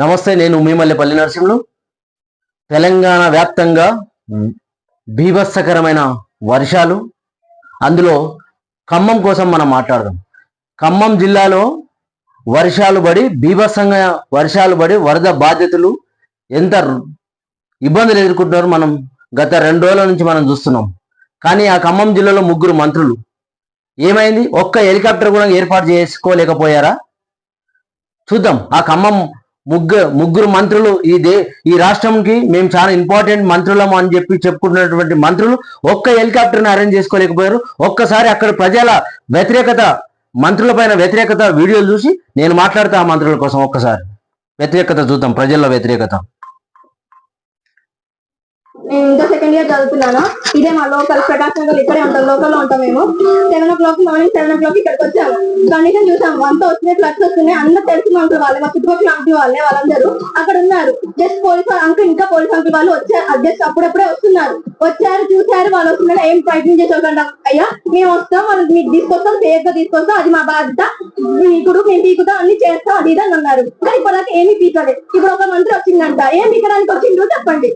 నమస్తే నేను మీమల్లెపల్లి నరసింహులు. తెలంగాణ వ్యాప్తంగా బీభత్సకరమైన వర్షాలు. అందులో ఖమ్మం కోసం మనం మాట్లాడదాం. ఖమ్మం జిల్లాలో వర్షాలు పడి బీభత్సంగా వర్షాలు పడి వరద బాధ్యతలు ఎంత ఇబ్బందులు ఎదుర్కొంటున్నారో మనం గత రెండు రోజుల నుంచి మనం చూస్తున్నాం. కానీ ఆ ఖమ్మం జిల్లాలో ముగ్గురు మంత్రులు. ఏమైంది? ఒక్క హెలికాప్టర్ కూడా ఏర్పాటు చేసుకోలేకపోయారా? చూద్దాం. ఆ ఖమ్మం ముగ్గురు ముగ్గురు మంత్రులు ఈ దే ఈ రాష్ట్రంకి మేము చాలా ఇంపార్టెంట్ మంత్రులము అని చెప్పి చెప్పుకుంటున్నటువంటి మంత్రులు ఒక్క హెలికాప్టర్ని అరేంజ్ చేసుకోలేకపోయారు. ఒక్కసారి అక్కడ ప్రజల వ్యతిరేకత మంత్రుల పైన వ్యతిరేకత వీడియోలు చూసి నేను మాట్లాడతా ఆ మంత్రుల కోసం ఒక్కసారి. వ్యతిరేకత చూద్దాం ప్రజల వ్యతిరేకత. నేను ఇంకా సెకండ్ ఇయర్ చదువుతున్నాను. ఇదే మా లోకల్ ప్రకాశ్ నగర్ ఇక్కడే ఉంటాం లోకల్లో ఉంటాం మేము. Seven o'clock morning seven o'clock ఇక్కడికి వచ్చాము. కండిషన్ చూసాము. అంతా వస్తున్నాయి ఫ్లడ్స్ వస్తున్నాయి అందరూ తెలిసిన అంకుల్ వాళ్ళే మా చుట్టుపక్కల అంకుల్ వాళ్ళే వాళ్ళందరూ అక్కడ ఉన్నారు. జస్ట్ పోలీస్ అంకుల్ ఇంకా పోలీస్ అంకుల్ వాళ్ళు వచ్చారు. జస్ట్ అప్పుడప్పుడే వస్తున్నారు. వచ్చారు చూసారు వాళ్ళు వస్తున్నారు ఏం ప్రయత్నం చేసేవాళ్ళం అయ్యా మేము వస్తాం వాళ్ళు మీకు తీసుకొస్తాం సేఫ్గా తీసుకొస్తాం అది మా బాధ్యత. ఇప్పుడు మేము పీకుతాం అన్ని చేస్తాం అది ఇది అని అన్నారు. కానీ ఇప్పటిదాకా ఏమీ పీకలేదు. ఇప్పుడు ఒక మంత్రి వచ్చిందంట. ఏం పీకడానికి వచ్చిందో చెప్పండి.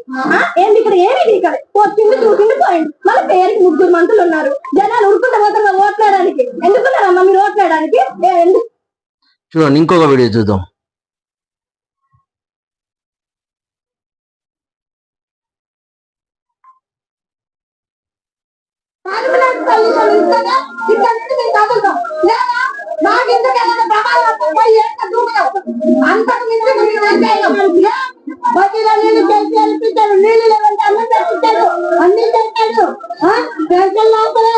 ఏం ఇక్కడ ఏమీ పీకలే వచ్చింది చూసింది పోయింది మళ్ళీ పేరుకి ముగ్గురు మంత్రులు ఉన్నారు. జనాలు ఉరుకుంటే పోతారు ఓట్లాడడానికి ఎందుకున్నారమ్మా మీరు ఓట్లాడడానికి చూడండి ఇంకొక వీడియో చూద్దాం. అంతకు మించి మేము ఏం చేయలేం. ఏ? బడ్డీలో నీళ్ళు చేసి వెళ్ళిపించారు. నీళ్ళు లేవంటే అన్నం పెట్టించారు. అన్ని చేశారు. ఆ? లోపల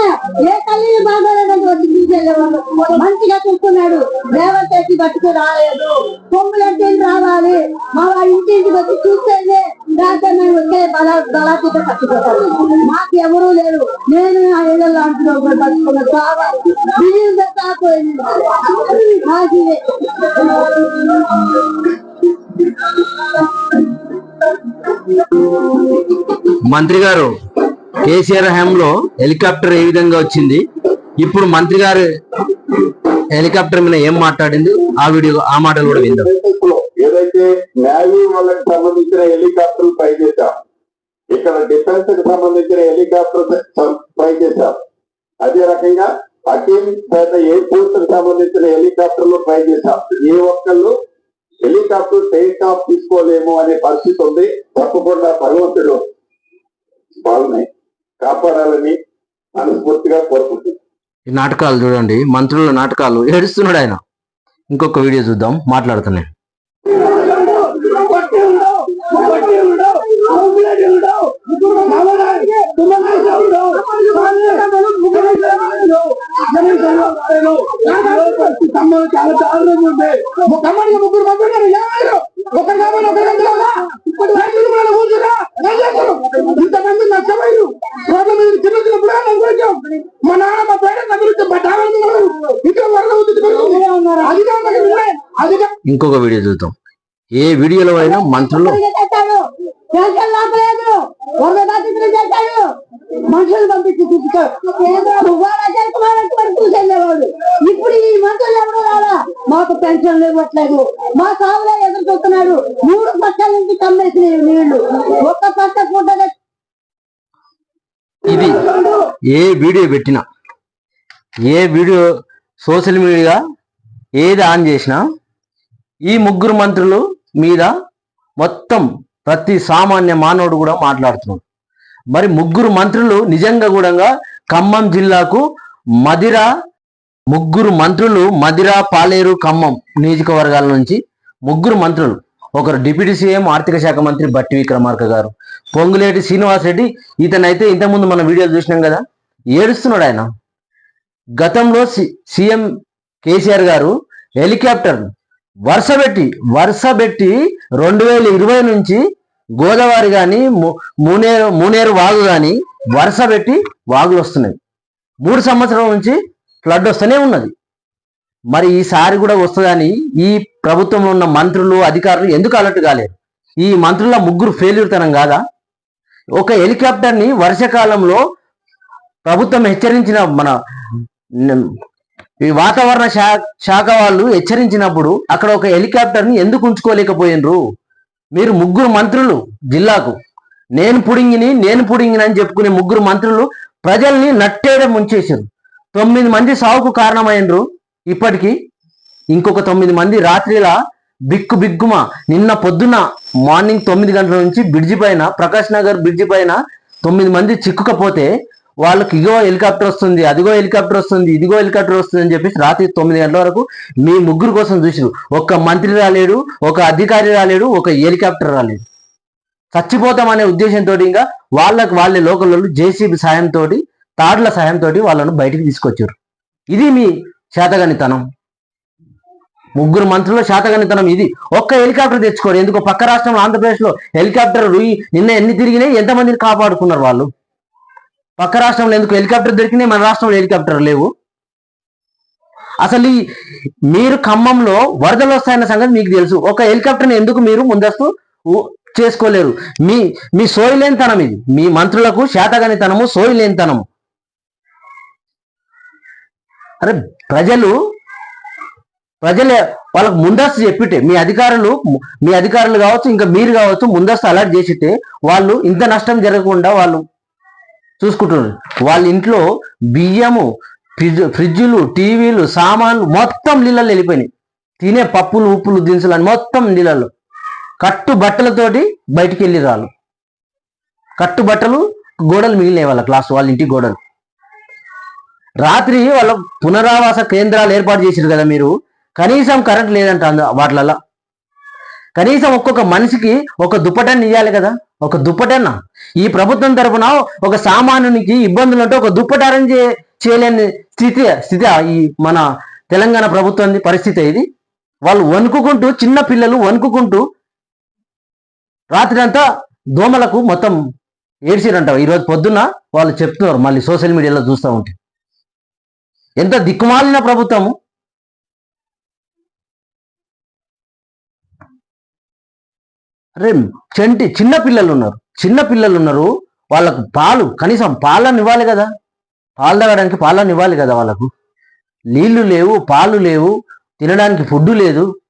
ఏ తల్లి బాగోలేదంటే వచ్చి తీసుకెళ్ళేవాళ్ళు. మంచిగా చూసుకున్నాడు రేవంత్ రెడ్డి పట్టుకు రాలేదు కొమ్ములంటే రావాలి మా వాడి ఇంటింటికి వచ్చి చూస్తేనే దాంతో మేము వచ్చే బల బలాతీత చచ్చిపోతారు మాకు ఎవరూ లేరు నేను నా ఏళ్ళలో అంటున్నా ఒకటి పట్టుకున్న కావాలి బియ్యం మంత్రి గారు కేసీఆర్ హయాంలో హెలికాప్టర్ ఏ విధంగా వచ్చింది? ఇప్పుడు మంత్రి గారు హెలికాప్టర్ మీద ఏం మాట్లాడింది? ఆ వీడియో ఆ మాటలు కూడా విందాం. ఏదైతే నేవీ వాళ్ళకి సంబంధించిన హెలికాప్టర్లు ట్రై చేశాం ఇక్కడ డిఫెన్స్కి సంబంధించిన హెలికాప్టర్ ట్రై చేశాం అదే రకంగా అఖిల్ పేట ఎయిర్పోర్ట్కి సంబంధించిన హెలికాప్టర్లు ట్రై చేశాం. ఏ ఒక్కళ్ళు హెలికాప్టర్ టేక్ ఆఫ్ తీసుకోలేము అనే పరిస్థితి ఉంది. తప్పకుండా భగవంతుడు వాళ్ళని కాపాడాలని మనస్ఫూర్తిగా కోరుకుంటున్నాను. ఈ నాటకాలు చూడండి మంత్రుల నాటకాలు ఏడుస్తున్నాడు ఆయన. ఇంకొక వీడియో చూద్దాం మాట్లాడుతున్నాయి ముగ్గురు మంత్రులు ఏమయ్యారు ఒక కాబట్టి ఒక రైతులు మన కూర్చున్నా ఇంతమంది నష్టపోయారు రోడ్ల మీద చిన్న చిన్న పురాణం అనుకోవచ్చు మా నాన్న మా పేడ నదులు మా డాబా ఇంకా వరద అవుతుంది అధికారులు అధికారులు ఇంకొక వీడియో చూద్దాం. ఏ వీడియోలో అయినా మంత్రులు చేశాడు పెన్షన్ లాపలేదు వరద బాధితులు చేశాడు మనుషులు పంపించి చూపించాడు చూసేవాడు ఇప్పుడు ఈ మంత్రులు ఎవరు రాలా మాకు పెన్షన్ ఇవ్వట్లేదు మా సాగులో ఎదురు చూస్తున్నాడు మూడు పక్కల నుంచి కమ్మేసినాయి నీళ్ళు ఒక్క పక్క పూట ఇది ఏ వీడియో పెట్టినా ఏ వీడియో సోషల్ మీడియా ఏది ఆన్ చేసినా ఈ ముగ్గురు మంత్రులు మీద మొత్తం ప్రతి సామాన్య మానవుడు కూడా మాట్లాడుతున్నాడు. మరి ముగ్గురు మంత్రులు నిజంగా కూడా ఖమ్మం జిల్లాకు మదిర ముగ్గురు మంత్రులు మదిర పాలేరు ఖమ్మం నియోజకవర్గాల నుంచి ముగ్గురు మంత్రులు. ఒకరు డిప్యూటీ సీఎం ఆర్థిక శాఖ మంత్రి బట్టి విక్రమార్క గారు. పొంగులేటి శ్రీనివాస్ రెడ్డి ఇతనైతే ఇంతకుముందు మన వీడియోలు చూసినాం కదా ఏడుస్తున్నాడు ఆయన. గతంలో సి- సీఎం కేసీఆర్ గారు హెలికాప్టర్ వరుస పెట్టి వరుస పెట్టి రెండు వేల ఇరవై నుంచి గోదావరి కానీ మునేరు మునేరు వాగు కానీ వరుస పెట్టి వాగులు వస్తున్నాయి. మూడు సంవత్సరాల నుంచి ఫ్లడ్ వస్తూనే ఉన్నది. మరి ఈసారి కూడా వస్తుందని ఈ ప్రభుత్వంలో ఉన్న మంత్రులు అధికారులు ఎందుకు అలర్ట్ కాలేరు ఈ మంత్రుల ముగ్గురు ఫెయిల్యూర్ తనం కాదా? ఒక హెలికాప్టర్ని వర్షాకాలంలో ప్రభుత్వం హెచ్చరించిన మన ఈ వాతావరణ శాఖ వాళ్ళు హెచ్చరించినప్పుడు అక్కడ ఒక హెలికాప్టర్ని ఎందుకు ఉంచుకోలేకపోయినరు? మీరు ముగ్గురు మంత్రులు జిల్లాకు. నేను పుడింగిని నేను పుడింగిని అని చెప్పుకునే ముగ్గురు మంత్రులు ప్రజల్ని నట్టేయడం ముంచేశారు. తొమ్మిది మంది సావుకు కారణమైనరు ఇప్పటికీ. ఇంకొక తొమ్మిది మంది రాత్రిలా బిక్కు బిగ్గుమ నిన్న పొద్దున మార్నింగ్ తొమ్మిది గంటల నుంచి బ్రిడ్జి పైన ప్రకాష్ నగర్ బ్రిడ్జి పైన తొమ్మిది మంది చిక్కుకపోతే వాళ్ళకి ఇగో హెలికాప్టర్ వస్తుంది అదిగో హెలికాప్టర్ వస్తుంది ఇదిగో హెలికాప్టర్ వస్తుంది అని చెప్పేసి రాత్రి తొమ్మిది గంటల వరకు మీ ముగ్గురు కోసం చూసిరు. ఒక్క మంత్రి రాలేడు ఒక అధికారి రాలేడు ఒక హెలికాప్టర్ రాలేడు చచ్చిపోతామనే ఉద్దేశంతో ఇంకా వాళ్ళకి వాళ్ళ లోకల్ జేసీబీ సాయంతో తాడ్ల సాయంతో వాళ్ళను బయటికి తీసుకొచ్చారు. ఇది మీ శాతగనితనం. ముగ్గురు మంత్రుల శాతగనితనం ఇది. ఒక్క హెలికాప్టర్ తెచ్చుకోరు. ఎందుకో పక్క రాష్ట్రంలో ఆంధ్రప్రదేశ్లో హెలికాప్టర్ రుయి నిన్న ఎన్ని తిరిగినాయి ఎంతమందిని కాపాడుకున్నారు వాళ్ళు? పక్క రాష్ట్రంలో ఎందుకు హెలికాప్టర్ దొరికినాయి మన రాష్ట్రంలో హెలికాప్టర్ లేవు. అసలు మీరు ఖమ్మంలో వరదలు వస్తాయన్న సంగతి మీకు తెలుసు. ఒక హెలికాప్టర్ని ఎందుకు మీరు ముందస్తు చేసుకోలేరు? మీ మీ సోయిలేనితనం ఇది. మీ మంత్రులకు శాతగానితనము సోయిలేనితనము. అరే ప్రజలు ప్రజలే వాళ్ళకు ముందస్తు చెప్పితే మీ అధికారులు మీ అధికారులు కావచ్చు ఇంకా మీరు కావచ్చు ముందస్తు అలర్ట్ చేసితే వాళ్ళు ఇంత నష్టం జరగకుండా వాళ్ళు చూసుకుంటున్నారు. వాళ్ళ ఇంట్లో బియ్యము ఫ్రిడ్జ్ ఫ్రిడ్జులు టీవీలు సామాన్లు మొత్తం నీళ్ళల్లో వెళ్ళిపోయినాయి. తినే పప్పులు ఉప్పులు దినుసులు అని మొత్తం నీళ్ళల్లో. కట్టు బట్టలతోటి బయటికి వెళ్ళి రాళ్ళు. కట్టు బట్టలు గోడలు మిగిలినాయి వాళ్ళ క్లాస్ వాళ్ళ ఇంటి గోడలు. రాత్రి వాళ్ళ పునరావాస కేంద్రాలు ఏర్పాటు చేసారు కదా మీరు. కనీసం కరెంట్ లేదంట అందు- కనీసం ఒక్కొక్క మనిషికి ఒక దుప్పటన్ ఇవ్వాలి కదా? ఒక దుప్పటన్న ఈ ప్రభుత్వం తరఫున ఒక సామాన్యునికి ఇబ్బందులు ఉంటే ఒక దుప్పట అరేంజ్ చేయలేని స్థితి స్థితి ఈ మన తెలంగాణ ప్రభుత్వం పరిస్థితి ఇది. వాళ్ళు వణుకుకుంటూ చిన్న పిల్లలు వణుకుకుంటూ రాత్రి అంతా దోమలకు మొత్తం ఏడ్చిరంట. ఈరోజు పొద్దున్న వాళ్ళు చెప్తున్నారు మళ్ళీ సోషల్ మీడియాలో చూస్తూ ఉంటే. ఎంత దిక్కుమాలిన ప్రభుత్వము. అరే చంటి చిన్న పిల్లలు ఉన్నారు చిన్న పిల్లలు ఉన్నారు వాళ్ళకు పాలు కనీసం పాలను ఇవ్వాలి కదా. పాలు తాగడానికి పాలను ఇవ్వాలి కదా వాళ్ళకు. నీళ్ళు లేవు పాలు లేవు తినడానికి ఫుడ్ లేదు.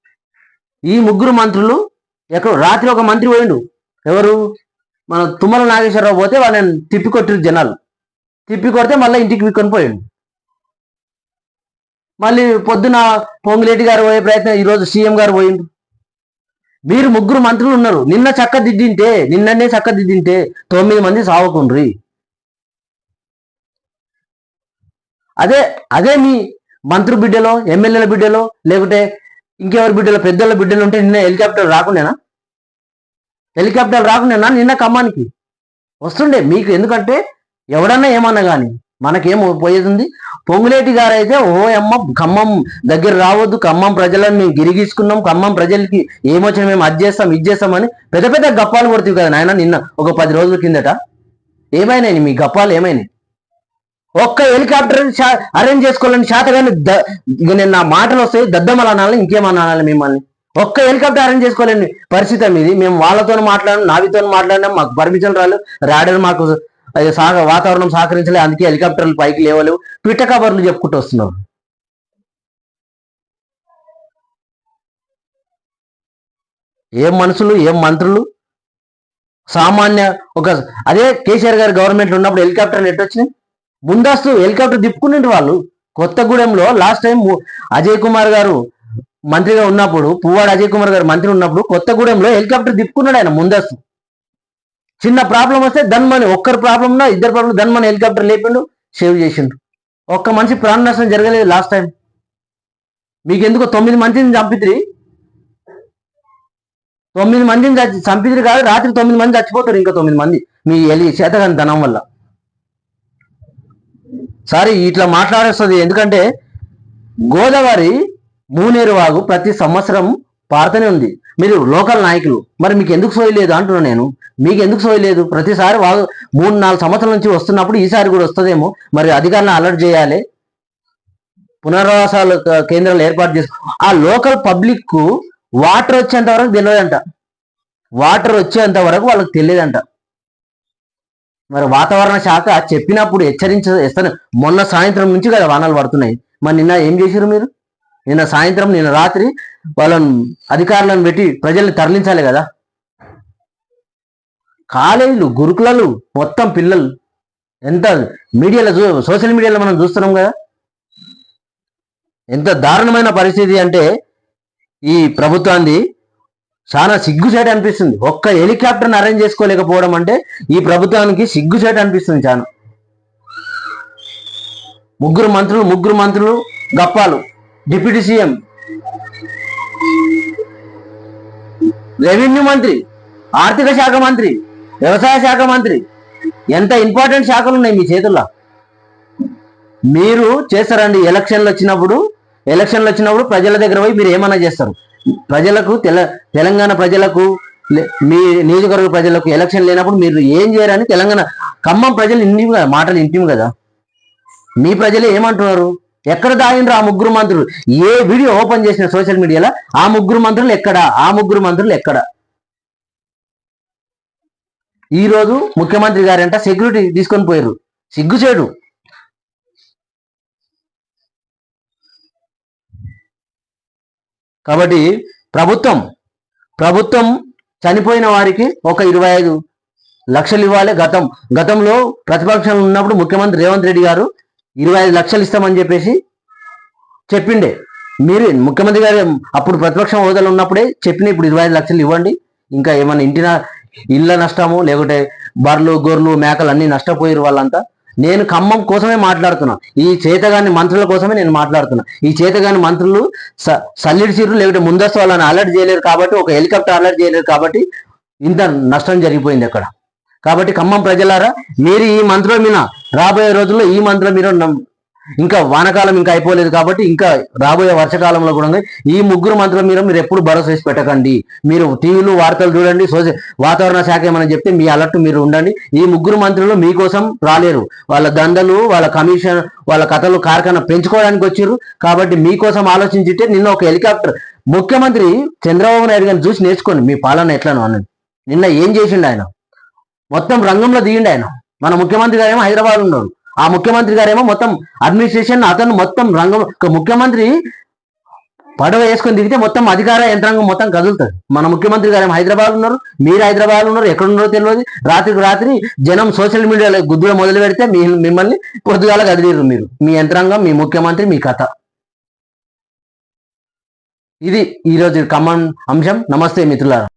ఈ ముగ్గురు మంత్రులు ఎక్కడ రాత్రి ఒక మంత్రి పోయిండు. ఎవరు? మన తుమ్మల నాగేశ్వరరావు పోతే వాళ్ళని తిప్పి కొట్టిరు జనాలు. తిప్పి కొడితే మళ్ళీ ఇంటికి విక్కొని పోయిండు. మళ్ళీ పొద్దున పొంగులేటి గారు పోయే ప్రయత్నం ఈరోజు సీఎం గారు పోయిండు. మీరు ముగ్గురు మంత్రులు ఉన్నారు. నిన్న చక్కదిద్దింటే నిన్ననే చక్కదిద్దింటే తొమ్మిది మంది సావకుండ్రి అదే అదే మీ మంత్రి బిడ్డలో ఎమ్మెల్యేల బిడ్డలో లేకుంటే ఇంకెవరి బిడ్డలో పెద్దల బిడ్డలు ఉంటే నిన్న హెలికాప్టర్ రాకుండానా? హెలికాప్టర్ రాకుండానా నిన్న ఖమ్మానికి? వస్తుండే మీకు ఎందుకంటే ఎవడన్నా ఏమన్నా కానీ మనకేం పోయేది ఉంది? పొంగులేటి గారు అయితే ఓయమ్మ ఖమ్మం దగ్గర రావద్దు ఖమ్మం ప్రజలను మేము గిరిగీసుకున్నాం ఖమ్మం ప్రజలకి ఏమొచ్చినా మేము అది చేస్తాం ఇది చేస్తామని పెద్ద పెద్ద గప్పాలు కొడుతుంది కదా నాయన నిన్న ఒక పది రోజుల కిందట. ఏమైనాయి మీ గప్పాలు ఏమైనాయి? ఒక్క హెలికాప్టర్ అరేంజ్ చేసుకోవాలని శాతగాని ద- ఇక నేను నా మాటలు వస్తాయి దద్దమలు అనాలి ఇంకేమన్నా అనాలి మిమ్మల్ని. ఒక్క హెలికాప్టర్ అరేంజ్ చేసుకోలేని పరిస్థితి మీది. మేము వాళ్ళతో మాట్లాడినాం నావితో మాట్లాడినాం మాకు పర్మిషన్ రాలేదు రాడని మాకు సాగ వాతావరణం సహకరించలేదు అందుకే హెలికాప్టర్లు పైకి లేవలేవు. పిట్ట కబర్లు చెప్పుకుంటూ వస్తున్నారు ఏం మనుషులు ఏం మంత్రులు? సామాన్య ఒక అదే కేసీఆర్ గారు గవర్నమెంట్ ఉన్నప్పుడు హెలికాప్టర్లు ఎట్టొచ్చినాయి ముందస్తు హెలికాప్టర్ తిప్పుకునేటి వాళ్ళు. కొత్తగూడెంలో లాస్ట్ టైం అజయ్ కుమార్ గారు మంత్రిగా ఉన్నప్పుడు పువ్వాడు అజయ్ కుమార్ గారు మంత్రి ఉన్నప్పుడు కొత్తగూడెంలో హెలికాప్టర్ తిప్పుకున్నాడు ఆయన ముందస్తు. చిన్న ప్రాబ్లం వస్తే ధన్మని ఒక్కరు ప్రాబ్లం ఉన్నా ఇద్దరు ప్రాబ్లం ధన్మని హెలికాప్టర్ లేపిండు సేవ్ చేసిండు. ఒక్క మనిషి ప్రాణ నష్టం జరగలేదు లాస్ట్ టైం మీకు ఎందుకు తొమ్మిది మందిని చంపిద్రి తొమ్మిది మందిని చచ్చి- చంపిద్రి కాదు రాత్రి తొమ్మిది మంది చచ్చిపోతారు ఇంకా తొమ్మిది మంది. మీ ఎలి చేతగాని ధనం వల్ల. సారీ ఇట్లా మాట్లాడేస్తుంది ఎందుకంటే గోదావరి మూనేరు వాగు ప్రతి సంవత్సరం పారుతూనే ఉంది. మీరు లోకల్ నాయకులు. మరి మీకు ఎందుకు సోయలేదు అంటున్నా నేను. మీకు ఎందుకు సోయలేదు ప్రతిసారి వాళ్ళు మూడు నాలుగు సంవత్సరాల నుంచి వస్తున్నప్పుడు ఈసారి కూడా వస్తుందేమో. మరి అధికారులను అలర్ట్ చేయాలి. పునరావాసాలు కేంద్రాలు ఏర్పాటు చేసి ఆ లోకల్ పబ్లిక్కు వాటర్ వచ్చేంత వరకు తెలియదంట. వాటర్ వచ్చేంత వరకు వాళ్ళకి తెలియదంట. మరి వాతావరణ శాఖ చెప్పినప్పుడు హెచ్చరించ ఇస్తాను మొన్న సాయంత్రం నుంచి కదా వానలు పడుతున్నాయి. మరి నిన్న ఏం చేశారు మీరు? నిన్న సాయంత్రం నిన్న రాత్రి వాళ్ళని అధికారులను పెట్టి ప్రజల్ని తరలించాలి కదా. కాలేజీలు గురుకులలు మొత్తం పిల్లలు. ఎంత మీడియాలో చూ సోషల్ మీడియాలో మనం చూస్తున్నాం కదా. ఎంత దారుణమైన పరిస్థితి అంటే ఈ ప్రభుత్వాన్ని చాలా సిగ్గుచేట అనిపిస్తుంది. ఒక్క హెలికాప్టర్ని అరేంజ్ చేసుకోలేకపోవడం అంటే ఈ ప్రభుత్వానికి సిగ్గుచేట అనిపిస్తుంది చాలా. ముగ్గురు మంత్రులు ముగ్గురు మంత్రులు గప్పాలు. Deputy CM. రెవెన్యూ మంత్రి ఆర్థిక శాఖ మంత్రి వ్యవసాయ శాఖ మంత్రి ఎంత ఇంపార్టెంట్ శాఖలు ఉన్నాయి మీ చేతుల్లో? మీరు చేస్తారండి ఎలక్షన్లు వచ్చినప్పుడు ఎలక్షన్లు వచ్చినప్పుడు ప్రజల దగ్గర పోయి మీరు ఏమన్నా చేస్తారు? ప్రజలకు తెల తెలంగాణ ప్రజలకు మీ నియోజకవర్గ ప్రజలకు ఎలక్షన్ లేనప్పుడు మీరు ఏం చేయరని తెలంగాణ ఖమ్మం ప్రజలు ఇంటిమి కదా మాటలు ఇంటిమి కదా? మీ ప్రజలు ఏమంటున్నారు? ఎక్కడ దాగిండ్రు ఆ ముగ్గురు మంత్రులు? ఏ వీడియో ఓపెన్ చేసిన సోషల్ మీడియాలో ఆ ముగ్గురు మంత్రులు ఎక్కడ? ఆ ముగ్గురు మంత్రులు ఎక్కడ? ఈ రోజు ముఖ్యమంత్రి గారంట సెక్యూరిటీ తీసుకొని పోయారు సిగ్గుచేడు కాబట్టి ప్రభుత్వం ప్రభుత్వం చనిపోయిన వారికి ఒక ఇరవై ఐదు లక్షలు ఇవ్వాలి. గతం గతంలో ప్రతిపక్షంలో ఉన్నప్పుడు ముఖ్యమంత్రి రేవంత్ రెడ్డి గారు ఇరవై ఐదు లక్షలు ఇస్తామని చెప్పేసి చెప్పిండే. మీరు ముఖ్యమంత్రి గారు అప్పుడు ప్రతిపక్షం హోదాలు ఉన్నప్పుడే చెప్పిన ఇప్పుడు ఇరవై ఐదు లక్షలు ఇవ్వండి. ఇంకా ఏమైనా ఇంటిన ఇళ్ళ నష్టము లేకుంటే బర్రెలు గొర్రెలు మేకలు అన్ని నష్టపోయారు వాళ్ళంతా. నేను ఖమ్మం కోసమే మాట్లాడుతున్నా. ఈ చేతగాని మంత్రుల కోసమే నేను మాట్లాడుతున్నా. ఈ చేతగాని మంత్రులు స- సల్లిడి చీరు లేకుంటే ముందస్తు వాళ్ళని అలర్ట్ చేయలేరు కాబట్టి ఒక హెలికాప్టర్ అలర్ట్ చేయలేరు కాబట్టి ఇంత నష్టం జరిగిపోయింది అక్కడ. కాబట్టి ఖమ్మం ప్రజలారా మీరు ఈ మంత్రుల మీద రాబోయే రోజుల్లో ఈ మంత్రం మీరు ఇంకా వానకాలం ఇంకా అయిపోలేదు కాబట్టి ఇంకా రాబోయే వర్షకాలంలో కూడా ఈ ముగ్గురు మంత్రుల మీద మీరు ఎప్పుడు భరోసా వేసి పెట్టకండి. మీరు టీవీలు వార్తలు చూడండి సోషల్ వాతావరణ శాఖ ఏమని చెప్తే మీ అలర్ట్ మీరు ఉండండి. ఈ ముగ్గురు మంత్రులు మీకోసం రాలేరు. వాళ్ళ దండలు వాళ్ళ కమిషన్ వాళ్ళ కథలు కార్ఖానా పెంచుకోవడానికి వచ్చారు కాబట్టి మీకోసం ఆలోచించితే నిన్న ఒక హెలికాప్టర్ ముఖ్యమంత్రి చంద్రబాబు నాయుడు గారిని చూసి నేర్చుకోండి మీ పాలన ఎట్లను అన్నది. నిన్న ఏం చేసిండు ఆయన? మొత్తం రంగంలో దిగిండు ఆయన. మన ముఖ్యమంత్రి గారేమో హైదరాబాద్ ఉన్నాడు ఆ ముఖ్యమంత్రి గారేమో మొత్తం అడ్మినిస్ట్రేషన్ అతను మొత్తం రంగం ముఖ్యమంత్రి పడవ వేసుకొని దిగితే మొత్తం అధికార యంత్రాంగం మొత్తం కదులుతుంది. మన ముఖ్యమంత్రి గారు హైదరాబాద్ ఉన్నారు మీరు హైదరాబాద్ ఉన్నారు ఎక్కడ ఉన్నారో తెలియదు రాత్రికి రాత్రి జనం సోషల్ మీడియాలో గుద్దులో మొదలు పెడితే మీ మిమ్మల్ని పొద్దుగాల కదిలేరు మీరు. మీ యంత్రాంగం మీ ముఖ్యమంత్రి మీ కథ. ఇది ఈరోజు ఖమ్మం అంశం. నమస్తే మిత్రులారా.